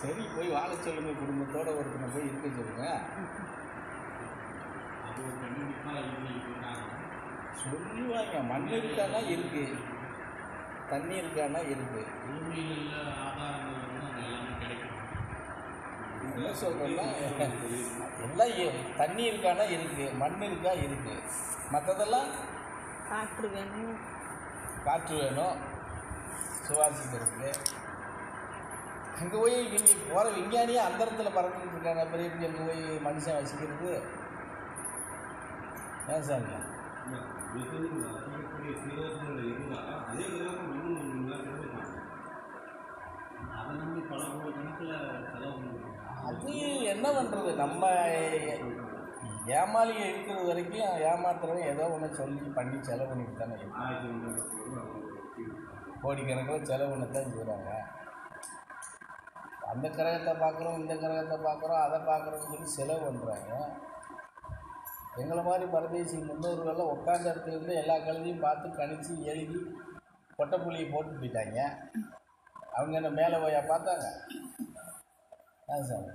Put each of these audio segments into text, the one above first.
சரி போய் வாழ சொல்லுங்க குடும்பத்தோட ஒருத்தனை போய் இருக்க சொல்லுங்க. அது ஒரு சொல்லுவாங்க மண் இருக்கானா இருக்கு. தண்ணி இருக்கானா இருக்கு. என்ன சொல்கிறேன்னா எல்லாம் தண்ணி இருக்கானா இருக்கு மண் இருக்கா இருக்கு. மற்றதெல்லாம் வேணும் காற்று வேணும். சுவாசிக்கிறதுக்கு அங்கே போய் இங்கே போகிற விஞ்ஞானியே அந்த இடத்துல பறந்துட்டு இருக்காங்க. அப்புறம் எப்படி அங்கே போய் மனுஷன் வசிக்கிறது. ஏன் சார் அதே அதை அது என்ன பண்ணுறது நம்ம ஏமாளிகை இருக்கிற வரைக்கும் ஏமாத்துறவன் ஏதோ ஒன்று சொல்லி பண்ணி செலவு பண்ணிட்டு தானே இருக்கான். கோடிக்கணக்கில் செலவு பண்ண தான் செய்கிறாங்க அந்த கிரகத்தை பார்க்குறோம் இந்த கிரகத்தை பார்க்குறோம் அதை பார்க்குறோம்னு சொல்லி செலவு பண்ணுறாங்க எங்களை மாதிரி பரதேசி முன்னோர்கள்லாம் உட்காந்த இடத்துல இருந்து எல்லா கழுதையும் பார்த்து கணிச்சு எழுதி கொட்டைப்புள்ளியை போட்டு போயிட்டாங்க. அவங்க என்ன மேலே போயா பார்த்தாங்க? ஆ சார்.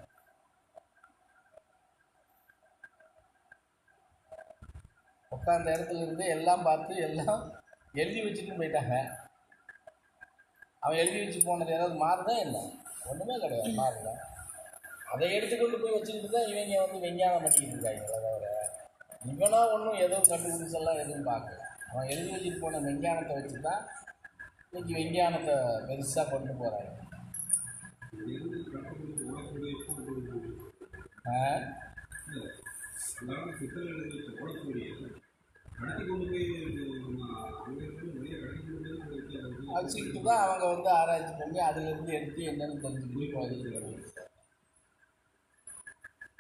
உட்காந்த இடத்துல இருந்து எல்லாம் பார்த்து எல்லாம் எழுதி வச்சுட்டு போயிட்டாங்க. அவன் எழுதி வச்சு போனது ஏதாவது மாறுதா என்ன? ஒன்றுமே கிடையாது மாறுதா. அதை எடுத்துக்கொண்டு போய் வச்சுக்கிட்டு தான் இவங்க வந்து விஞ்ஞானம் பண்ணிக்கிட்டு இருக்காங்க தவிர. இவனா ஒன்றும் எதுவும் கண்டுபிடிச்செல்லாம் எதுவும் பார்க்கல. அவன் எழுதி வச்சுட்டு போன விஞ்ஞானத்தை வச்சு தான் இன்னைக்கு விஞ்ஞானத்தை பெருசாக கொண்டு போகிறாங்க ஆ? வச்சுக்கிட்டு தான் அவங்க வந்து ஆராய்ச்சி பண்ணி அதுலேருந்து எடுத்து என்னென்னு தெரிஞ்சுக்கிட்டு போகிறது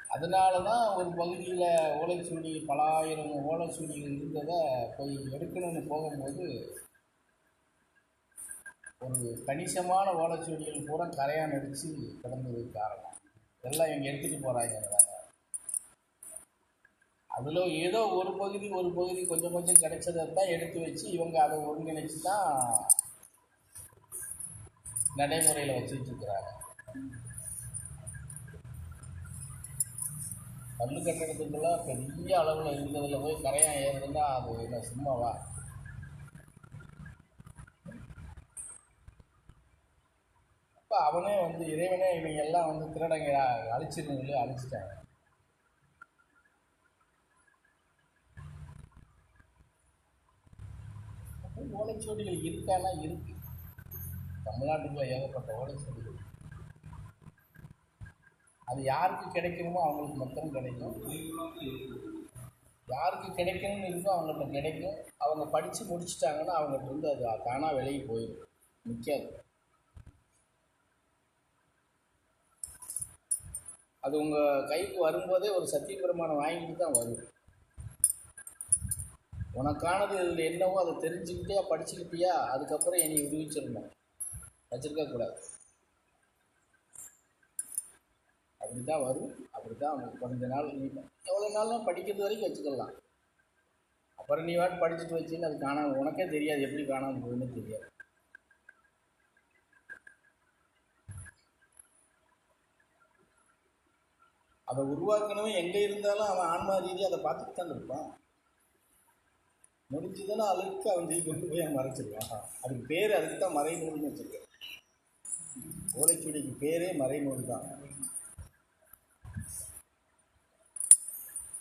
அதனால தான் ஒரு பகுதியில் ஓலைச்சூடி பல ஆயிரம் ஓலைச்சுவடிகள் இருந்ததை போய் எடுக்கணும்னு போகும்போது ஒரு கணிசமான ஓலைச்சுவடிகள் பூரா கரையான் அடித்து கிடந்ததுக்கு காரணம். எல்லாம் இவங்க எடுத்துகிட்டு போகிறாங்க அதில் ஏதோ ஒரு பகுதி ஒரு பகுதி கொஞ்சம் கொஞ்சம் கிடைச்சதை தான் எடுத்து வச்சு இவங்க அதை ஒருங்கிணைச்சு தான் நடைமுறையில் வச்சுட்டுருக்குறாங்க கல் கட்டடத்துக்குள்ளே பெரிய அளவில் இருந்ததில் போய் கரையான் ஏறுதுன்னா அது என்ன சும்மாவா? அப்போ அவனே வந்து இறைவனே இவங்க எல்லாம் வந்து திருடங்க அழிச்சிருந்தவங்களே அழிச்சிட்டாங்க அப்போ ஓலைச்சுவடிகள் இருக்கானா? இருக்கு. தமிழ்நாட்டுக்குள்ள ஏகப்பட்ட ஓலைச்சுவடிகள் அது யாருக்கு கிடைக்கணுமோ அவங்களுக்கு மட்டும் கிடைக்கும். யாருக்கு கிடைக்கணும்னு இருக்கோ அவங்கள்ட்ட கிடைக்கும். அவங்க படித்து முடிச்சிட்டாங்கன்னா அவங்கள்ட்ட இருந்து அது தானாக விலகி போயிடும் நிற்காது அது உங்கள் கைக்கு வரும்போதே ஒரு சத்திய பிரமாணம் வாங்கிட்டு தான் வரும். உனக்கானது இதில் என்னவோ அதை தெரிஞ்சுக்கிட்டியா படிச்சுக்கிட்டியா அதுக்கப்புறம் என்னை விடுவிச்சிடணும் வச்சிருக்க கூடாது. அப்படி தான் வரும். அப்படி தான் கொஞ்ச நாள் நீ எவ்வளோ நாள்லாம் படிக்கிறது வரைக்கும் வச்சுக்கலாம். அப்புறம் நீ வாட்டு படிச்சுட்டு வச்சுன்னு அது காணாம உனக்கே தெரியாது எப்படி காணாமல் போகுதுன்னு தெரியாது. அதை உருவாக்கணும் எங்கே இருந்தாலும் அவன் ஆன்மா ரீதியாக அதை பார்த்துட்டு தான் இருப்பான். முடிஞ்சதுன்னா அழுக்கு அவன் தூக்கி கொண்டு போய் அவன் மறைச்சிருவான் அதுக்கு பேர் அதுக்கு தான் மறைநூல்னு வச்சுருக்கேன். ஓலைச்சுவடிக்கு பேரே மறைநூல் தான்.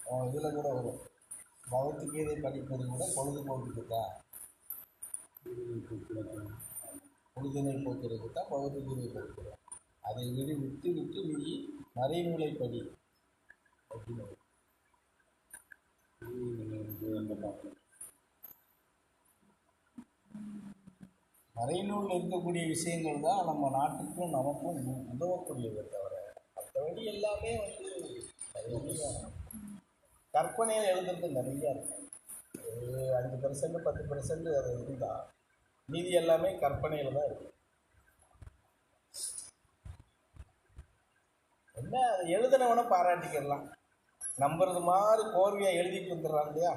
அவன் இதில் கூட வரும். பகவத்கீதை படிப்பது கூட பொழுதுபோக்குக்கு தான். பொழுதினை போக்குறதுக்கு தான் பகவத்கீதை படிக்கிறோம் அதை விடு விட்டு விட்டு நீ மறைநூலை படி. அப்படின்னு. மறைநூலில் இருக்கக்கூடிய விஷயங்கள் தான் நம்ம நாட்டுக்கும் நமக்கும் உ- உதவக்கூடியதை தவிர மற்றபடி எல்லாமே வந்து நிறைய கற்பனையில் எழுதுறது நிறையா இருக்கும் ஒரு அஞ்சு பர்சன்ட் பத்து பர்சன்ட் அது இருந்தால் மீதி எல்லாமே கற்பனையில் தான் இருக்கும் என்ன அதை எழுதினவனை பாராட்டிக்கிடலாம் நம்புறது மாதிரி கோர்வையாக எழுதிட்டு வந்துடுறான் இல்லையா?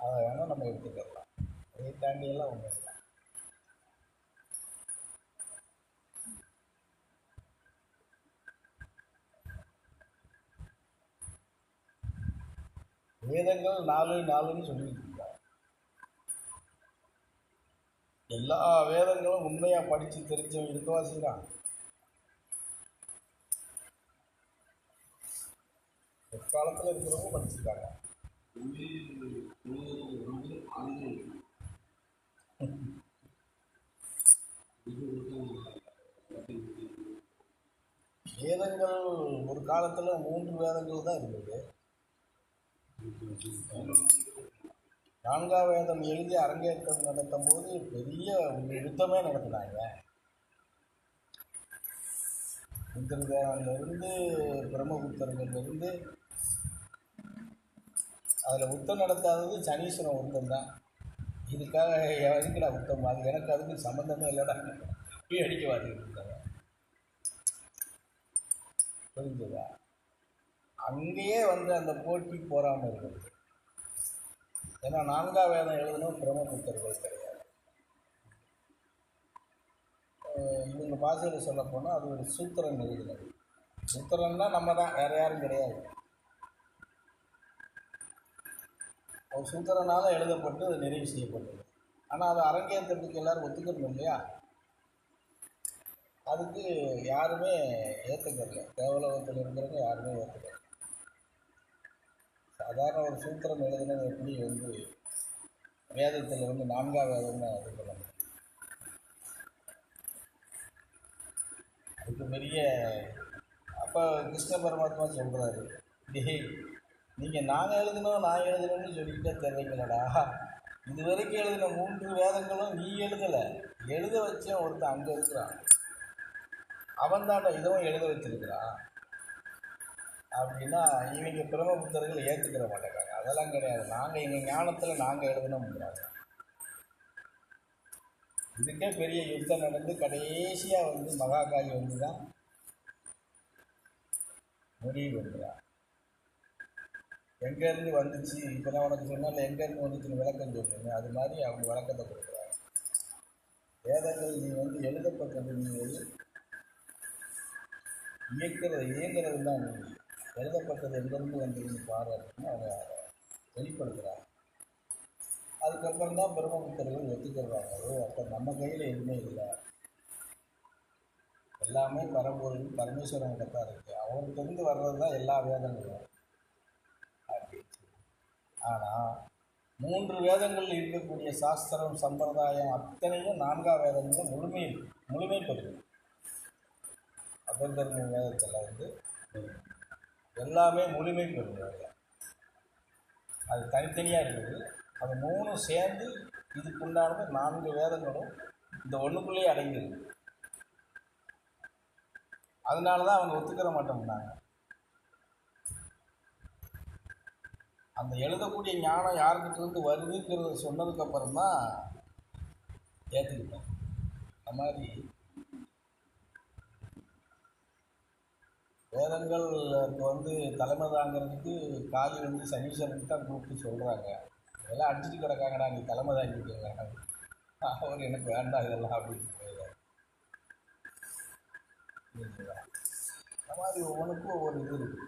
அதை வேணால் நம்ம எடுத்துக்கலாம். தாண்டி எல்லாம் இல்லை வேதங்கள் நாலு நாலுன்னு சொல்லிட்டு இருக்காங்க எல்லா வேதங்களும் உண்மையாக படித்து தெரிஞ்சவங்க இருக்கவா செய்கிறான் பிற்காலத்தில் இருக்கிறவங்க படிச்சிருக்காங்க? வேதங்கள் ஒரு காலத்தில் மூன்று வேதங்கள் தான் இருந்தது. நான்காம் வேதம் எழுதி அரங்கேற்றம் நடத்தும் போது பெரிய ஒரு யுத்தமே நடத்தினாங்க. இந்திரதேவன்லேருந்து பிரம்மபுத்திரங்கள்லேருந்து அதில் யுத்தம் நடத்தாதது சனீஸ்வரன் ஒருத்தன் தான். இதுக்காக எதுக்குடா உத்தம் அது எனக்கு அதுக்கு சம்மந்தமே இல்லைடா. போய் அடிக்க வாதிட்டு புரிஞ்சுதா? அங்கேயே வந்து அந்த போட்டி போகாமல் இருக்குது ஏன்னா நான்காம் வேதம் எழுதணும் பிரம்மபுத்தர்கள் கிடையாது. இவங்க பாசையில் சொல்ல போனால் அது ஒரு சூத்திரன் எழுதினது. சூத்திரன்னா நம்ம தான் வேறு யாரும் கிடையாது. அவர் சூத்திரனால் எழுதப்பட்டு அது நிறைவு செய்யப்பட்டது. ஆனால் அதை அரங்கேற்றத்துக்கு எல்லாரும் ஒத்துக்கணும் இல்லையா? அதுக்கு யாருமே ஏற்றுக்கல தேவலோகத்தில் இருக்கிறவங்க யாருமே ஏற்றுக்கல சாதாரண ஒரு சூத்திரம் எழுதுனது எப்படி வந்து வேதத்தில் வந்து நான்காம் வேதம்னு இது பண்ண அதுக்கு பெரிய அப்போ கிருஷ்ண பரமாத்மா சொல்கிறாரு டேய் நீங்கள் நான் எழுதணும் நான் எழுதணும்னு சொல்லிக்கிட்டே தெரிவிங்களடா இது வரைக்கும் எழுதின மூன்று வேதங்களும் நீ எழுதலை. எழுத வச்சேன் ஒருத்தன் அங்கே இருக்கிறான். அவன் தாண்டா இதுவும் எழுத வச்சிருக்கிறான். அப்படின்னா இவங்க பிரம்மபுத்தர்கள் ஏற்றுக்கிற மாட்டேங்கிறாங்க. அதெல்லாம் கிடையாது. நாங்கள் எங்கள் ஞானத்தில் நாங்கள் எழுதணுங்கிறாங்க இதுக்கே பெரிய யுத்தம் நடந்து கடைசியாக வந்து மகாகாலி வந்து தான் முடிவு பண்ணுறான் எங்கேருந்து வந்துச்சு? இப்போ நான் உனக்கு சொன்னால எங்கேருந்து வந்துச்சுன்னு விளக்கம் சொல்லுங்க அது மாதிரி அவங்க விளக்கத்தை கொடுக்குறாங்க. வேதங்கள் நீ வந்து எழுதப்பட்டது நீ வந்து இயக்கிறது இயங்கிறது தான் எழுதப்பட்டது எங்கேருந்து வந்ததுன்னு பாரு அப்படின்னு அவங்க வெளிப்படுத்துகிறாங்க அதுக்கப்புறம் தான் பிரம்மபுத்தர்கள் ஒத்துக்கிறாங்க. ஓ அப்போ நம்ம கையில் எதுவுமே இல்லை. எல்லாமே பரம்பொருள் பரமேஸ்வரன் தான் இருக்குது அவர்கிட்டருந்து வர்றது தான் எல்லா வேதங்களும். ஆனால் மூன்று வேதங்கள் இருக்கக்கூடிய சாஸ்திரம் சம்பிரதாயம் அத்தனையும் நான்காம் வேதங்களும் முழுமை முழுமைப்படுது அபந்தர்ம வேதத்தில் வந்து எல்லாமே முழுமை பெறுவாங்க அது தனித்தனியாக இருக்குது. அது மூணும் சேர்ந்து இதுக்குண்டானது நான்கு வேதங்களும் இந்த ஒன்றுக்குள்ளேயே அடங்கியிருக்கு. அதனால தான் அவங்க ஒத்துக்கிற மாட்டோம்னாங்க அந்த எழுதக்கூடிய ஞானம் யாருக்கிட்ட இருந்து வருதுங்கிறத சொன்னதுக்கப்புறம் தான் ஏற்றுக்கிட்டோம் அந்த மாதிரி வேதங்களுக்கு வந்து தலைமை தாங்கிறதுக்கு காலி வந்து சனீஸ்வரனுக்கு தான் கூப்பிட்டு சொல்கிறாங்க இதெல்லாம் அடிச்சுட்டு கிடக்காங்கடா நீ தலைமை தாங்கிட்டுங்க அவர் எனக்கு வேண்டாம் இதெல்லாம் அப்படின்னு போயிடுறாரு. அந்த மாதிரி ஒவ்வொன்றுக்கும் ஒவ்வொரு இது இருக்குது